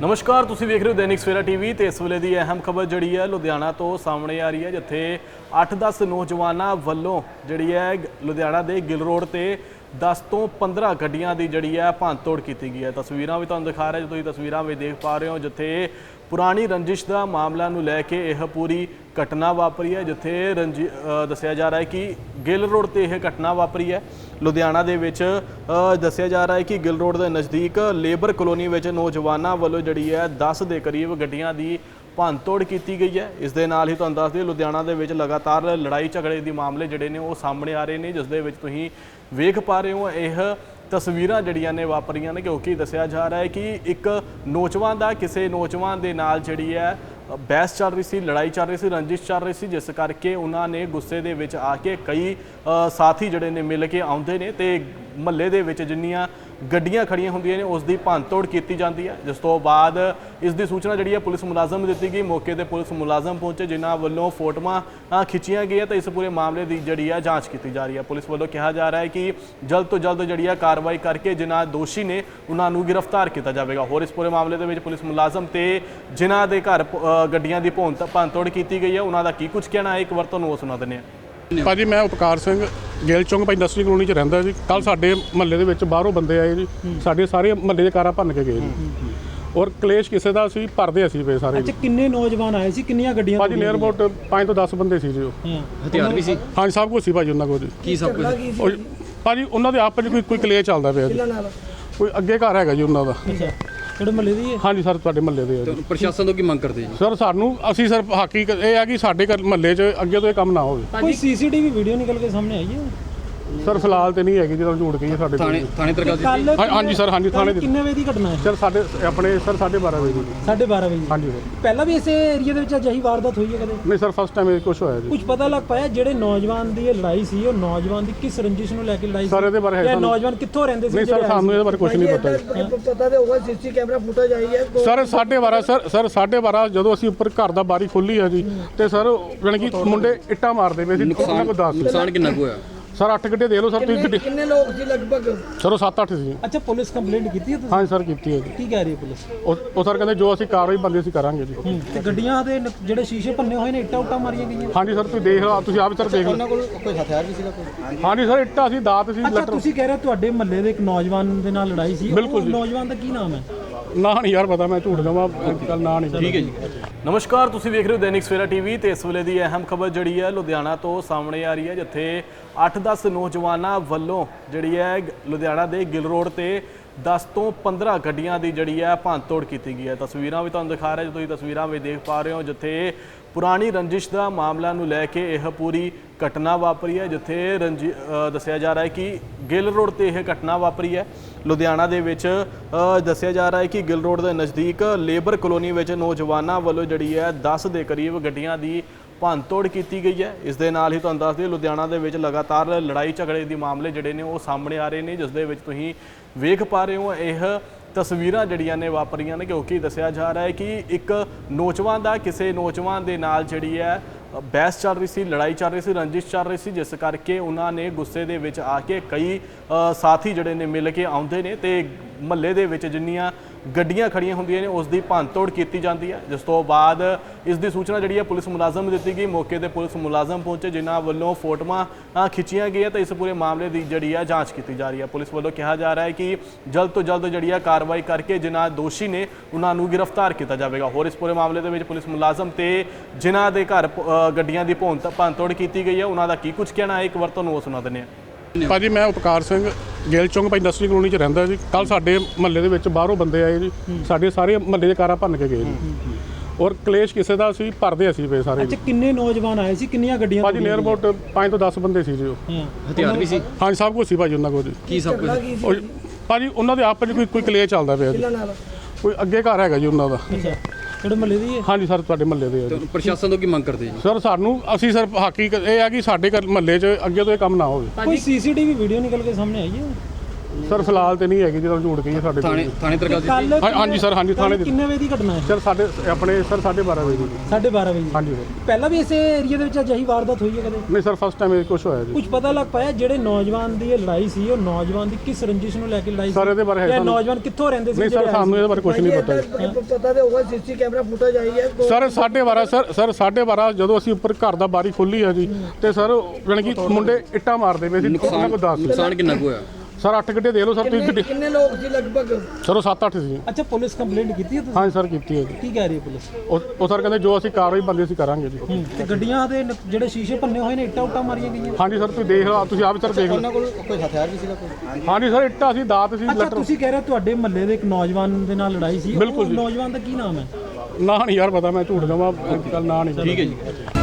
ਨਮਸਕਾਰ, ਤੁਸੀਂ ਵੇਖ ਰਹੇ ਹੋ ਦੈਨਿਕ ਸਵੇਰਾ ਟੀਵੀ ਤੇ ਇਸ ਵੇਲੇ ਦੀ ਅਹਿਮ ਖਬਰ ਜਿਹੜੀ ਹੈ ਲੁਧਿਆਣਾ ਤੋਂ ਸਾਹਮਣੇ ਆ ਰਹੀ ਹੈ, ਜਿੱਥੇ 8-10 ਨੌਜਵਾਨਾਂ ਵੱਲੋਂ ਜਿਹੜੀ ਹੈ ਲੁਧਿਆਣਾ ਦੇ ਗਿੱਲ ਰੋਡ ਤੇ 10 ਤੋਂ 15 ਗੱਡੀਆਂ ਦੀ ਜਿਹੜੀ ਹੈ ਭੰਨਤੋੜ ਕੀਤੀ ਗਈ ਹੈ। ਤਸਵੀਰਾਂ ਵੀ ਤੁਹਾਨੂੰ ਦਿਖਾ ਰਿਹਾ ਜੋ ਤੁਸੀਂ ਤਸਵੀਰਾਂ ਵੀ ਦੇਖ ਪਾ ਰਹੇ ਹੋ, ਜਿੱਥੇ ਪੁਰਾਣੀ ਰੰਜਿਸ਼ ਦਾ ਮਾਮਲਾ ਨੂੰ ਲੈ ਕੇ ਇਹ ਪੂਰੀ ਘਟਨਾ ਵਾਪਰੀ ਹੈ, ਜਿੱਥੇ ਰੰਜੀ ਦੱਸਿਆ ਜਾ ਰਿਹਾ ਹੈ ਕਿ ਗਿੱਲ ਰੋਡ ਤੇ ਇਹ ਘਟਨਾ ਵਾਪਰੀ ਹੈ। ਲੁਧਿਆਣਾ ਦੇ ਵਿੱਚ ਦੱਸਿਆ ਜਾ ਰਿਹਾ ਹੈ ਕਿ ਗਿੱਲ ਰੋਡ ਦੇ ਨਜ਼ਦੀਕ ਲੇਬਰ ਕਲੋਨੀ ਵਿੱਚ ਨੌਜਵਾਨਾਂ ਵੱਲੋਂ ਜਿਹੜੀ ਹੈ 10 ਦੇ ਕਰੀਬ ਗੱਡੀਆਂ ਦੀ ਭੰਨਤੋੜ ਕੀਤੀ ਗਈ ਹੈ। ਇਸ ਦੇ ਨਾਲ ਹੀ ਤੁਹਾਨੂੰ ਦੱਸ ਦਈਏ, ਲੁਧਿਆਣਾ ਦੇ ਵਿੱਚ ਲਗਾਤਾਰ ਲੜਾਈ ਝਗੜੇ ਦੀ ਮਾਮਲੇ ਜਿਹੜੇ ਨੇ ਉਹ ਸਾਹਮਣੇ ਆ ਰਹੇ ਨੇ, ਜਿਸ ਦੇ ਵਿੱਚ ਤੁਸੀਂ ਵੇਖ ਪਾ ਰਹੇ ਹੋ, ਇਹ ਤਸਵੀਰਾਂ ਜਿਹੜੀਆਂ ਨੇ ਵਾਪਰੀਆਂ ਨੇ ਕਿਉਂਕਿ ਦੱਸਿਆ ਜਾ ਰਿਹਾ ਹੈ ਕਿ ਇੱਕ ਨੌਜਵਾਨ ਦਾ, ਕਿਸੇ ਨੌਜਵਾਨ ਦੇ ਨਾਲ ਜਿਹੜੀ ਹੈ, ਬਹਿਸ ਚੱਲ ਰਹੀ ਸੀ, ਲੜਾਈ ਚੱਲ ਰਹੀ ਸੀ, ਰੰਜਿਸ਼ ਚੱਲ ਰਹੀ ਸੀ, ਜਿਸ ਕਰਕੇ ਉਹਨਾਂ ਨੇ ਗੁੱਸੇ ਦੇ ਵਿੱਚ ਆ ਕੇ ਕਈ ਸਾਥੀ ਜਿਹੜੇ ਨੇ ਮਿਲ ਕੇ ਆਉਂਦੇ ਨੇ ਤੇ ਮਹੱਲੇ ਦੇ ਵਿੱਚ ਜਿੰਨੀਆਂ ਗੱਡੀਆਂ ਖੜੀਆਂ ਹੁੰਦੀਆਂ ਨੇ, ਉਸ ਦੀ ਭੰਨਤੋੜ ਕੀਤੀ ਜਾਂਦੀ ਹੈ। ਜਿਸ ਤੋਂ ਬਾਅਦ ਇਸ ਦੀ ਸੂਚਨਾ ਜਿਹੜੀ ਹੈ, ਪੁਲਿਸ ਮੁਲਾਜ਼ਮ ਨੂੰ ਦਿੱਤੀ ਗਈ। ਮੌਕੇ ਤੇ ਪੁਲਿਸ ਮੁਲਾਜ਼ਮ ਪਹੁੰਚੇ, ਜਿਨ੍ਹਾਂ ਵੱਲੋਂ ਫੋਟੋਆਂ ਖਿੱਚੀਆਂ ਗਈਆਂ ਤੇ ਇਸ ਪੂਰੇ ਮਾਮਲੇ ਦੀ ਜਿਹੜੀ ਹੈ, ਜਾਂਚ ਕੀਤੀ ਜਾ ਰਹੀ ਹੈ। ਪੁਲਿਸ ਵੱਲੋਂ ਕਿਹਾ ਜਾ ਰਿਹਾ ਹੈ ਕਿ ਜਲਦ ਤੋਂ ਜਲਦ ਜਿਹੜੀ ਹੈ, ਕਾਰਵਾਈ ਕਰਕੇ ਜਿਨ੍ਹਾਂ ਦੋਸ਼ੀ ਨੇ, ਉਹਨਾਂ ਨੂੰ ਗ੍ਰਿਫਤਾਰ ਕੀਤਾ ਜਾਵੇਗਾ। ਹੋਰ ਇਸ ਪੂਰੇ ਮਾਮਲੇ ਦੇ ਵਿੱਚ ਪੁਲਿਸ ਮੁਲਾਜ਼ਮ ਤੇ ਜਿਨ੍ਹਾਂ ਦੇ ਘਰ ਗੱਡੀਆਂ ਦੀ ਭੌਂ ਭੰਨਤੋੜ ਕੀਤੀ ਗਈ ਹੈ। ਉਹਨਾਂ ਦਾ ਕੀ ਕੁਝ ਕਹਿਣਾ ਹੈ? ਇੱਕ ਵਾਰ ਤੁਹਾਨੂੰ ਉਹ ਸੁਣਾ ਦਿੰਦੇ ਹਾਂ। ਭਾਜੀ, ਮੈਂ ਉਪਕਾਰ ਸਿੰਘ ਗਿੱਲ ਚੌਂਕ ਭਾਈ ਇੰਡਸਟਰੀ ਕਲੋਨੀ 'ਚ ਰਹਿੰਦਾ ਜੀ। ਕੱਲ ਸਾਡੇ ਮਹੱਲੇ ਦੇ ਵਿੱਚ ਬਾਹਰੋਂ ਬੰਦੇ ਆਏ ਜੀ। ਸਾਡੇ ਸਾਰੇ ਮਹੱਲੇ ਦੇ ਕਾਰਾਂ ਭੰਨ ਕੇ ਗਏ ਜੀ। ਔਰ ਕਲੇਸ਼ ਕਿਸੇ ਦਾ ਸੀ ਭਰਦੇ ਅਸੀਂ ਪਏ ਸਾਰੇ ਜੀ। ਅੱਛਾ ਕਿੰਨੇ ਨੌਜਵਾਨ ਆਏ ਸੀ? ਕਿੰਨੀਆਂ ਗੱਡੀਆਂ ਭਾਜੀ ਨੀਅਰ ਅਬਾਊਟ 5 ਤੋਂ 10 ਬੰਦੇ ਸੀ ਜੀ ਉਹ। ਹਥਿਆਰ ਵੀ ਸੀ? ਹਾਂਜੀ ਸਭ ਕੁਝ ਸੀ ਭਾਜੀ ਉਹਨਾਂ ਕੋਲ ਜੀ। ਕੀ ਸਭ ਕੁਝ ਉਹ ਭਾਜੀ ਉਹਨਾਂ ਦੇ ਆਪਸ 'ਚ ਕੋਈ ਕੋਈ ਕਲੇਸ਼ ਚੱਲਦਾ ਪਿਆ ਜੀ। ਕੋਈ ਅੱਗੇ ਘਰ ਹੈਗਾ ਜੀ ਉਹਨਾਂ ਦਾ। ਅੱਛਾ। ਕਿਹੜੇ ਮਹੱਲੇ ਦੀ ਹੈ ਹਾਂਜੀ ਸਰ ਤੁਹਾਡੇ ਮਹੱਲੇ ਦੇ ਆ ਜੀ। ਪ੍ਰਸ਼ਾਸਨ ਤੋਂ ਕੀ ਮੰਗ ਕਰਦੇ ਜੀ? ਸਰ ਸਾਨੂੰ ਅਸੀਂ ਸਰ ਹਕੀਕਤ ਇਹ ਹੈ ਕਿ ਸਾਡੇ ਮਹੱਲੇ 'ਚ ਅੱਗੇ ਤੋਂ ਇਹ ਕੰਮ ਨਾ ਹੋਵੇ। ਕੋਈ ਸੀਸੀਟੀਵੀ ਵੀਡੀਓ ਨਿਕਲ ਕੇ ਸਾਹਮਣੇ ਆਈ ਹੈ? ਸਰ ਫਿਲਹਾਲ ਤੇ ਨਹੀਂ ਹੈਗੀ ਜਦੋਂ ਝੂਠ ਕਹੀਏ ਸਾਡੇ ਕੋਲ। ਥਾਣੇ ਥਾਣੇ ਦਿੱਤੀ ਕੱਲ ਹਾਂ- ਹਾਂਜੀ ਸਰ, ਹਾਂਜੀ, ਥਾਣੇ ਦੀ- ਕਿੰਨੇ ਵਜੇ ਦੀ ਘਟਨਾ ਹੈ? ਸਰ ਸਾਡੇ ਆਪਣੇ ਸਰ 12:30 ਵਜੇ ਦੀ। 12:30 ਵਜੇ। ਹਾਂਜੀ ਸਰ। ਪਹਿਲਾਂ ਵੀ ਇਸੇ ਏਰੀਆ ਦੇ ਵਿੱਚ ਅਜਿਹੀ ਵਾਰਦਾਤ ਹੋਈ ਹੈ ਕਦੇ? ਨਹੀਂ ਸਰ ਫਸਟ ਟਾਈਮ ਇਹ ਕੁਝ ਹੋਇਆ ਜੀ। ਕੁਝ ਪਤਾ ਲੱਗ ਪਾਇਆ ਜਿਹੜੇ ਨੌਜਵਾਨ ਦੀ ਇਹ ਲੜਾਈ ਸੀ ਉਹ ਨੌਜਵਾਨ ਦੀ ਕਿਸ ਰੰਜਿਸ਼ ਨੂੰ ਲੈ ਕੇ ਲੜਾਈ ਸਰ, ਇਹਦੇ ਬਾਰੇ ਹੈ ਇਹ ਸਾਨੂੰ- ਨੌਜਵਾਨ ਕਿੱਥੋਂ ਰਹਿੰਦੇ ਸੀ ਨਹੀਂ ਸਰ ਆਏ ਸਾਨੂੰ ਸੀ? ਇਹਦੇ ਬਾਰੇ ਕੁਝ ਨਹੀਂ ਪਤਾ ਜੀ। ਪਤਾ ਤੇ ਹੋਗਾ ਸੀਸੀ ਕੈਮਰਾ ਫੁਟੇਜ ਆਈ ਹੈ ਸਰ 12:30 ਸਰ ਸਰ 12:30 ਜਦੋਂ ਅਸੀਂ ਉੱਪਰ ਘਰ ਦਾ ਬਾਰੀ ਖੋਲੀ ਆ ਜੀ ਤੇ ਸਰ ਜਾਣੀ ਕਿ ਮੁੰਡੇ ਇੱਟਾਂ ਮਾਰਦੇ ਪਏ ਸੀ ਉਹਨਾਂ ਕੋਲ 10 ਨੁਕਸਾਨ ਕਿੰਨਾ ਕੁ ਹੋਇਆ? ਸਰ 8 ਗੱਡੇ ਦੇ ਲਓ ਸਰ ਤੁਸੀਂ ਗੱਡੀ ਕਿੰਨੇ ਲੋਕ ਸੀ ਲਗਭਗ? ਸਰ ਉਹ 7-8 ਸੀ। ਅੱਛਾ ਪੁਲਿਸ ਕੰਪਲੇਂਟ ਕੀਤੀ ਹੈ ਤੁਸੀਂ? ਹਾਂਜੀ ਸਰ ਕੀਤੀ ਹੈ ਜੀ। ਕੀ ਕਹਿ ਰਹੀ ਹੈ ਪੁਲਿਸ? ਉਹ ਉਹ ਸਰ ਕਹਿੰਦੇ ਜੋ ਅਸੀਂ ਕਾਰਵਾਈ ਬੰਦੇ ਅਸੀਂ ਕਰਾਂਗੇ ਜੀ। ਹੂੰ, ਤੇ ਗੱਡੀਆਂ ਦੇ ਨ- ਜਿਹੜੇ ਸ਼ੀਸ਼ੇ ਭੰਨੇ ਹੋਏ ਨੇ ਇੱਟਾਂ ਉੱਟਾਂ ਮਾਰੀਆਂ ਗਈਆਂ? ਹਾਂਜੀ ਸਰ ਤੁਸੀਂ ਦੇਖ ਲਓ ਤੁਸੀਂ ਆਪ ਸਰ ਦੇਖ ਲਓ। ਕੋਲ ਕੋਈ ਹਥਿਆਰ ਵੀ ਸੀਗਾ ਕੋਈ? ਹਾਂਜੀ ਸਰ ਇੱਟਾਂ ਸੀ ਦਾਤ ਸੀ ਅੱਛਾ ਲੱਟਰ ਤੁਸੀਂ ਕਹਿ ਰਹੇ ਹੋ ਤੁਹਾਡੇ ਮਹੱਲੇ ਦੇ ਇੱਕ ਨੌਜਵਾਨ ਦੇ ਨਾਲ ਲੜਾਈ ਸੀ। ਬਿਲਕੁਲ ਉਹ ਜੀ। ਨੌਜਵਾਨ ਦਾ ਕੀ ਨਾਮ ਹੈ? ਨਾ ਨਹੀਂ ਯਾਰ ਪਤਾ ਮੈਂ ਝੂਠ ਕਹਾਂ ਕੱਲ ਨਾ ਨਹੀਂ। ਠੀਕ ਹੈ ਜੀ। ਨਮਸਕਾਰ, ਤੁਸੀਂ ਵੇਖ ਰਹੇ ਹੋ ਦੈਨਿਕ ਸਵੇਰਾ ਟੀਵੀ ਤੇ ਇਸ ਵੇਲੇ ਦੀ ਅਹਿਮ ਖਬਰ ਜਿਹੜੀ ਹੈ ਲੁਧਿਆਣਾ ਤੋਂ ਸਾਹਮਣੇ ਆ ਰਹੀ ਹੈ, ਜਿੱਥੇ 8-10 ਨੌਜਵਾਨਾਂ ਵੱਲੋਂ ਜਿਹੜੀ ਹੈ ਲੁਧਿਆਣਾ ਦੇ ਗਿੱਲ ਰੋਡ ਤੇ 10 ਤੋਂ 15 ਗੱਡੀਆਂ ਦੀ ਜਿਹੜੀ ਹੈ ਭੰਨਤੋੜ ਕੀਤੀ ਗਈ ਹੈ। ਤਸਵੀਰਾਂ ਵੀ ਤੁਹਾਨੂੰ ਦਿਖਾ ਰਿਹਾ ਜੋ ਤੁਸੀਂ ਤਸਵੀਰਾਂ ਵੀ ਦੇਖ ਪਾ ਰਹੇ ਹੋ, ਜਿੱਥੇ ਪੁਰਾਣੀ ਰੰਜਿਸ਼ ਦਾ ਮਾਮਲਾ ਨੂੰ ਲੈ ਕੇ ਇਹ ਪੂਰੀ ਘਟਨਾ ਵਾਪਰੀ ਹੈ, ਜਿੱਥੇ ਰੰਜੀ ਦੱਸਿਆ ਜਾ ਰਿਹਾ ਹੈ ਕਿ ਗਿੱਲ ਰੋਡ ਤੇ ਇਹ ਘਟਨਾ ਵਾਪਰੀ ਹੈ। ਲੁਧਿਆਣਾ ਦੇ ਵਿੱਚ ਦੱਸਿਆ ਜਾ ਰਿਹਾ ਹੈ ਕਿ ਗਿੱਲ ਰੋਡ ਦੇ ਨਜ਼ਦੀਕ ਲੇਬਰ ਕਲੋਨੀ ਵਿੱਚ ਨੌਜਵਾਨਾਂ ਵੱਲੋਂ ਜਿਹੜੀ ਹੈ 10 ਦੇ ਕਰੀਬ ਗੱਡੀਆਂ ਦੀ ਭੰਨਤੋੜ ਕੀਤੀ ਗਈ ਹੈ। ਇਸ ਦੇ ਨਾਲ ਹੀ ਤੁਹਾਨੂੰ ਦੱਸ ਦਈਏ, ਲੁਧਿਆਣਾ ਦੇ ਵਿੱਚ ਲਗਾਤਾਰ ਲੜਾਈ ਝਗੜੇ ਦੇ ਮਾਮਲੇ ਜਿਹੜੇ ਨੇ ਉਹ ਸਾਹਮਣੇ ਆ ਰਹੇ ਨੇ, ਜਿਸ ਦੇ ਵਿੱਚ ਤੁਸੀਂ ਵੇਖ ਪਾ ਰਹੇ ਹੋ, ਇਹ ਤਸਵੀਰਾਂ ਜਿਹੜੀਆਂ ਨੇ ਵਾਪਰੀਆਂ ਨੇ ਕਿਉਂਕਿ ਦੱਸਿਆ ਜਾ ਰਿਹਾ ਹੈ ਕਿ ਇੱਕ ਨੌਜਵਾਨ ਦਾ ਕਿਸੇ ਨੌਜਵਾਨ ਦੇ ਨਾਲ ਜਿਹੜੀ ਹੈ ਬਹਿਸ ਚੱਲ ਰਹੀ ਸੀ, ਲੜਾਈ ਚੱਲ ਰਹੀ ਸੀ, ਰੰਜਿਸ਼ ਚੱਲ ਰਹੀ ਸੀ, ਜਿਸ ਕਰਕੇ ਉਹਨਾਂ ਨੇ ਗੁੱਸੇ ਦੇ ਵਿੱਚ ਆ ਕੇ ਕਈ ਸਾਥੀ ਜਿਹੜੇ ਨੇ ਮਿਲ ਕੇ ਆਉਂਦੇ ਨੇ ਤੇ ਮਹੱਲੇ ਦੇ ਵਿੱਚ ਜਿੰਨੀਆਂ ਗੱਡੀਆਂ ਖੜੀਆਂ ਹੁੰਦੀਆਂ ਨੇ, ਉਸ ਦੀ ਭੰਨਤੋੜ ਕੀਤੀ ਜਾਂਦੀ ਹੈ। ਜਿਸ ਤੋਂ ਬਾਅਦ ਇਸ ਦੀ ਸੂਚਨਾ ਜਿਹੜੀ ਹੈ, ਪੁਲਿਸ ਮੁਲਾਜ਼ਮ ਨੂੰ ਦਿੱਤੀ ਗਈ। ਮੌਕੇ ਤੇ ਪੁਲਿਸ ਮੁਲਾਜ਼ਮ ਪਹੁੰਚੇ, ਜਿਨ੍ਹਾਂ ਵੱਲੋਂ ਫੋਟੋਆਂ ਖਿੱਚੀਆਂ ਗਈਆਂ ਤੇ ਇਸ ਪੂਰੇ ਮਾਮਲੇ ਦੀ ਜਿਹੜੀ ਹੈ, ਜਾਂਚ ਕੀਤੀ ਜਾ ਰਹੀ ਹੈ। ਪੁਲਿਸ ਵੱਲੋਂ ਕਿਹਾ ਜਾ ਰਿਹਾ ਹੈ ਕਿ ਜਲਦ ਤੋਂ ਜਲਦ ਜਿਹੜੀ ਹੈ, ਕਾਰਵਾਈ ਕਰਕੇ ਜਿਨ੍ਹਾਂ ਦੋਸ਼ੀ ਨੇ, ਉਹਨਾਂ ਨੂੰ ਗ੍ਰਿਫਤਾਰ ਕੀਤਾ ਜਾਵੇਗਾ। ਹੋਰ ਇਸ ਪੂਰੇ ਮਾਮਲੇ ਦੇ ਵਿੱਚ ਪੁਲਿਸ ਮੁਲਾਜ਼ਮ ਤੇ ਜਿਨ੍ਹਾਂ ਦੇ ਘਰ ਗੱਡੀਆਂ ਦੀ ਭੌਂ, ਭੰਨਤੋੜ ਕੀਤੀ ਗਈ ਹੈ। ਉਹਨਾਂ ਦਾ ਕੀ ਕੁਝ ਕਹਿਣਾ ਹੈ? ਇੱਕ ਵਾਰ ਤੁਹਾਨੂੰ ਉਹ ਸੁਣਾ ਦਿੰਦੇ ਹਾਂ। ਭਾਜੀ, ਮੈਂ ਉਪਕਾਰ ਸਿੰਘ ਗਿੱਲ ਚੌਂਕ ਭਾਈ ਇੰਡਸਟਰੀ ਕਲੋਨੀ 'ਚ ਰਹਿੰਦਾ ਜੀ। ਕੱਲ ਸਾਡੇ ਮਹੱਲੇ ਦੇ ਵਿੱਚ ਬਾਹਰੋਂ ਬੰਦੇ ਆਏ ਜੀ। ਸਾਡੇ ਸਾਰੇ ਮਹੱਲੇ ਦੇ ਕਾਰਾਂ ਭੰਨ ਕੇ ਗਏ ਜੀ। ਔਰ ਕਲੇਸ਼ ਕਿਸੇ ਦਾ ਸੀ ਭਰਦੇ ਅਸੀਂ ਪਏ ਸਾਰੇ ਜੀ। ਅੱਛਾ ਕਿੰਨੇ ਨੌਜਵਾਨ ਆਏ ਸੀ ਕਿੰਨੀਆਂ ਗੱਡੀਆਂ ਭਾਜੀ ਨੀਅਰ ਅਬਾਊਟ 5 ਤੋਂ 10 ਬੰਦੇ ਸੀ ਜੀ ਉਹ। ਹਾਂ। ਹਥਿਆਰ ਵੀ ਸੀ? ਹਾਂਜੀ ਸਭ ਕੁਝ ਸੀ ਭਾਜੀ ਉਹਨਾਂ ਕੋਲ ਜੀ। ਕੀ ਸਭ ਕੁਝ ਭਾਜੀ ਉਹਨਾਂ ਦੇ ਆਪਸ 'ਚ ਕੋਈ ਕੋਈ ਕਲੇਸ਼ ਚੱਲਦਾ ਪਿਆ ਜੀ। ਕੋਈ ਅੱਗੇ ਘਰ ਹੈਗਾ ਜੀ ਉਹਨਾਂ ਦਾ। ਅੱਛਾ। ਕਿਹੜੇ ਮਹੱਲੇ ਦੀ ਹੈ? ਹਾਂਜੀ ਸਰ ਤੁਹਾਡੇ ਮਹੱਲੇ ਦੇ ਆ ਜੀ। ਪ੍ਰਸ਼ਾਸਨ ਤੋਂ ਕੀ ਮੰਗ ਕਰਦੇ ਜੀ? ਸਰ ਸਾਨੂੰ ਅਸੀਂ ਸਰ ਹਕੀਕਤ ਇਹ ਹੈ ਕਿ ਸਾਡੇ ਮਹੱਲੇ 'ਚ ਅੱਗੇ ਤੋਂ ਇਹ ਕੰਮ ਨਾ ਹੋਵੇ। ਕੋਈ ਸੀਸੀਟੀਵੀ ਵੀਡੀਓ ਨਿਕਲ ਕੇ ਸਾਹਮਣੇ ਆਈ ਹੈ? ਸਰ ਫਿਲਹਾਲ ਤੇ ਨਹੀਂ ਹੈਗੀ ਜਦੋਂ ਝੂਠ ਕਹੀਏ ਸਾਡੇ ਕੋਲ। ਥਾਣੇ ਥਾਣੇ ਤਰਕਾ ਦਿੱਤੀ ਹਾਂ- ਹਾਂਜੀ ਸਰ, ਹਾਂਜੀ, ਥਾਣੇ ਦਿੱਤੀ। ਕਿੰਨੇ ਵਜੇ ਦੀ ਘਟਨਾ ਹੈ? ਸਰ ਸਾਡੇ ਆਪਣੇ ਸਰ 12:30 ਵਜੇ ਦੀ। 12:30 ਵਜੇ ਹਾਂਜੀ ਸਰ। ਪਹਿਲਾਂ ਵੀ ਇਸੇ ਏਰੀਆ ਦੇ ਵਿੱਚ ਅਜਿਹੀ ਵਾਰਦਾਤ ਹੋਈ ਹੈ ਕਦੇ? ਨਹੀਂ ਸਰ ਫਸਟ ਟਾਈਮ ਇਹ ਕੁਝ ਹੋਇਆ ਜੀ। ਕੁਝ ਪਤਾ ਲੱਗ ਪਾਇਆ ਜਿਹੜੇ ਨੌਜਵਾਨ ਦੀ ਇਹ ਲੜਾਈ ਸੀ ਉਹ ਨੌਜਵਾਨ ਦੀ ਕਿਸ ਰੰਜਿਸ਼ ਨੂੰ ਲੈ ਕੇ ਲੜਾਈ ਸੀ? ਸਰ, ਇਹਦੇ ਬਾਰੇ ਹੈ ਇਹ ਸਾਨੂੰ- ਨੌਜਵਾਨ ਕਿੱਥੋਂ ਰਹਿੰਦੇ ਸੀ ਨਹੀਂ ਸਰ ਜਿਹੜੇ ਆਏ ਸਾਨੂੰ? ਇਹਦੇ ਬਾਰੇ ਕੁਝ ਨਹੀਂ ਪਤਾ ਜੀ। ਪਤਾ ਤੇ ਹੋਗਾ ਸੀਸੀ ਕੈਮਰਾ ਫੁਟੇਜ ਆਈ ਹੈ ਸਰ 12:30 ਸਰ ਸਰ 12:30 ਜਦੋਂ ਅਸੀਂ ਉੱਪਰ ਘਰ ਦਾ ਬਾਰੀ ਖੋਲੀ ਆ ਜੀ ਤੇ ਸਰ ਜਾਣੀ ਕਿ ਮੁੰਡੇ ਇੱਟਾਂ ਮਾਰਦੇ ਪਏ ਸੀ ਉਹਨਾਂ ਨੁਕਸਾਨ ਕੋਲ 10 ਨੁਕਸਾਨ ਕਿੰਨਾ ਕੁ ਹੋਇਆ? ਸਰ 8 ਗੱਡੇ ਦੇ ਲਓ ਸਰ ਤੁਸੀਂ ਕਿੰਨੇ ਗੱਡੀ ਕਿੰਨੇ ਲੋਕ ਸੀ ਲਗਭਗ? ਸਰ ਉਹ 7-8 ਸੀ। ਅੱਛਾ ਪੁਲਿਸ ਕੰਪਲੇਂਟ ਕੀਤੀ ਹੈ ਤੁਸੀਂ? ਹਾਂਜੀ ਸਰ ਕੀਤੀ ਹੈ ਜੀ। ਕੀ ਕਹਿ ਰਹੀ ਹੈ ਪੁਲਿਸ? ਉਹ ਉਹ ਸਰ ਕਹਿੰਦੇ ਜੋ ਅਸੀਂ ਕਾਰਵਾਈ ਬੰਦੇ ਅਸੀਂ ਕਰਾਂਗੇ ਜੀ। ਤੇ ਗੱਡੀਆਂ ਦੇ ਨ- ਜਿਹੜੇ ਸ਼ੀਸ਼ੇ ਭੰਨੇ ਹੋਏ ਨੇ ਇੱਟਾਂ ਉੱਟਾਂ ਮਾਰੀਆਂ ਗਈਆਂ? ਹਾਂਜੀ ਸਰ ਤੁਸੀਂ ਦੇਖ ਲਓ ਤੁਸੀਂ ਆਪ ਸਰ ਦੇਖ ਲਓ। ਕੋਲ ਕੋਈ ਹਥਿਆਰ ਵੀ ਸੀਗਾ ਕੋਈ? ਹਾਂਜੀ ਸਰ ਇੱਟਾਂ ਸੀ ਦਾਤ ਸੀ ਅੱਛਾ ਲੈਟਰ ਤੁਸੀਂ ਕਹਿ ਰਹੇ ਹੋ ਤੁਹਾਡੇ ਮਹੱਲੇ ਦੇ ਇੱਕ ਨੌਜਵਾਨ ਦੇ ਨਾਲ ਲੜਾਈ ਸੀ। ਬਿਲਕੁਲ ਉਹ ਜੀ। ਨੌਜਵਾਨ ਦਾ ਕੀ ਨਾਮ ਹੈ? ਨਾ ਨਹੀਂ ਯਾਰ ਪਤਾ ਮੈਂ ਝੂਠ ਕਹਾਂ ਕੱਲ ਨਾ ਨਹੀਂ। ਠੀਕ ਹੈ ਜੀ।